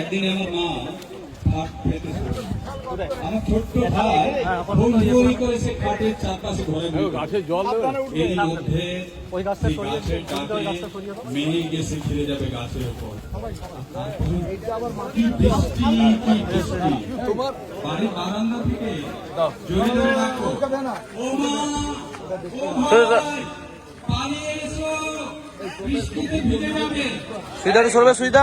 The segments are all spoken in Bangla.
একদিন আমার মা আমার ছোট্ট ভাই ভুল ভুল খাটের চারপাশে ঘরে জল এর মধ্যে গাছের ঘিরে যাবে গাছের উপর। কি বৃষ্টি কি বৃষ্টি। বাড়ির বারান্দা থেকে জোরে জোরে ডাকো। ও মা ও ভাই পালিয়ে এসো সুইদাকে সরবে সুইদা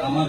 আমার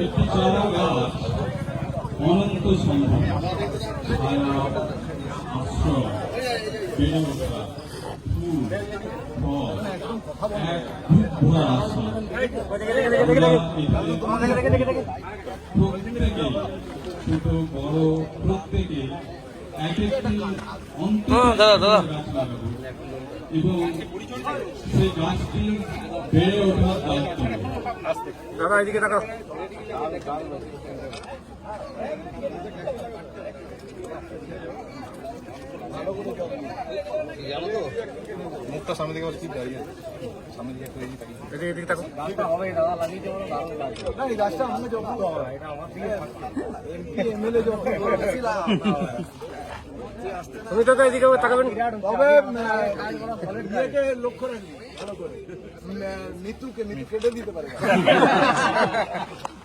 একটি চারা গাছ অনন্ত সম্ভব ছায়া আশ্রয় বেড়ে ফুল ফল এক ভরা আশা প্রত্যেকে ছোট বড় প্রত্যেকে এক একটি লাগাবো এবং সেই গাছটি বেড়ে ওঠার দায়িত্ব। দাদা এদিকে মুখটা সামনে দিকে দাঁড়িয়ে সামনে একটু তুমি তো এদিকে তাকাবেন তবে ইয়েকে লক্ষ্য রাখবি ভালো করে। নিতুকে নিতু কেটে দিতে পারে।